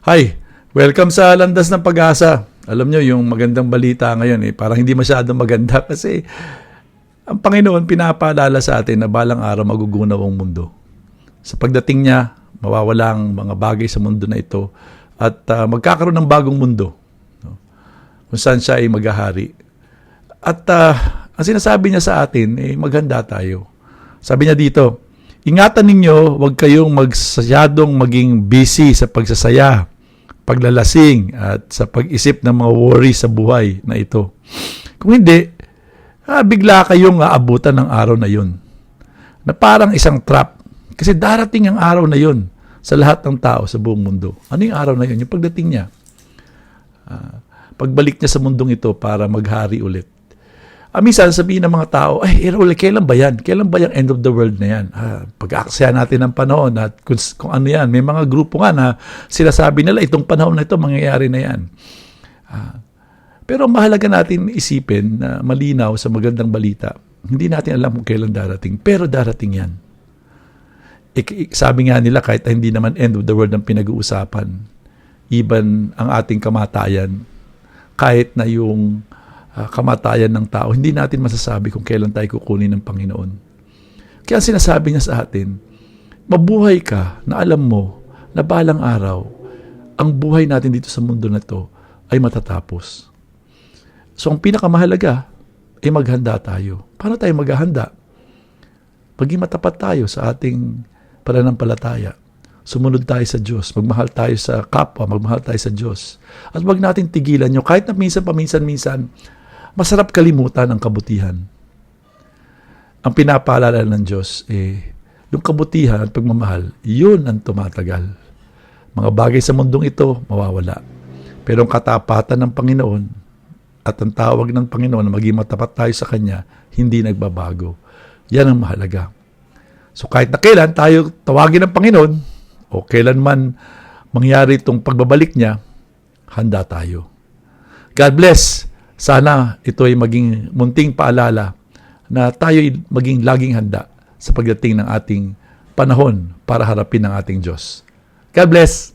Hi, welcome sa Landas ng Pag-asa. Alam nyo, yung magandang balita ngayon, eh, parang hindi masyadong maganda kasi ang Panginoon pinapaalala sa atin na balang araw magugunaw ang mundo. Sa pagdating niya, mawawala ang mga bagay sa mundo na ito at ah, magkakaroon ng bagong mundo no? kung saan siya ay maghahari. At ah, ang sinasabi niya sa atin, eh, maghanda tayo. Sabi niya dito, ingatan ninyo, huwag kayong magsasyadong maging busy sa pagsasaya, paglalasing, at sa pag-isip ng mga worry sa buhay na ito. Kung hindi, ah, bigla kayong aabutan ng araw na yun. Na parang isang trap. Kasi darating ang araw na yun sa lahat ng tao sa buong mundo. Ano yung araw na yun? Yung pagdating niya. Ah, pagbalik niya sa mundong ito para maghari ulit. Ah, minsan sabihin ng mga tao, ay, Errol, kailan ba yan? Kailan ba yung end of the world na yan? Ah, pag-aaksaya natin ng panahon at kung, kung ano yan, may mga grupo nga na sila sabi nila, itong panahon na ito, mangyayari na yan. Ah, pero mahalaga natin isipin na malinaw sa magandang balita. Hindi natin alam kung kailan darating, pero darating yan. Ik- sabi nga nila, kahit hindi naman end of the world ang pinag-uusapan, even ang ating kamatayan, kahit na yung ah, kamatayan ng tao, hindi natin masasabi kung kailan tayo kukunin ng Panginoon. Kaya sinasabi niya sa atin, mabuhay ka na alam mo na balang araw, ang buhay natin dito sa mundo na to ay matatapos. So ang pinakamahalaga ay maghanda tayo. Paano tayo maghahanda? Maging matapat tayo sa ating pananampalataya. Sumunod tayo sa Diyos. Magmahal tayo sa kapwa. Magmahal tayo sa Diyos. At wag natin tigilan nyo. Kahit na minsan paminsan-minsan, masarap kalimutan ang kabutihan. Ang pinapaalala ng Diyos, eh, yung kabutihan at pagmamahal, yun ang tumatagal. Mga bagay sa mundong ito, mawawala. Pero ang katapatan ng Panginoon at ang tawag ng Panginoon na maging matapat tayo sa Kanya, hindi nagbabago. Yan ang mahalaga. So kahit na kailan tayo tawagin ng Panginoon o kailan man mangyari itong pagbabalik niya, handa tayo. God bless. Sana ito ay maging munting paalala na tayo ay maging laging handa sa pagdating ng ating panahon para harapin ng ating Diyos. God bless.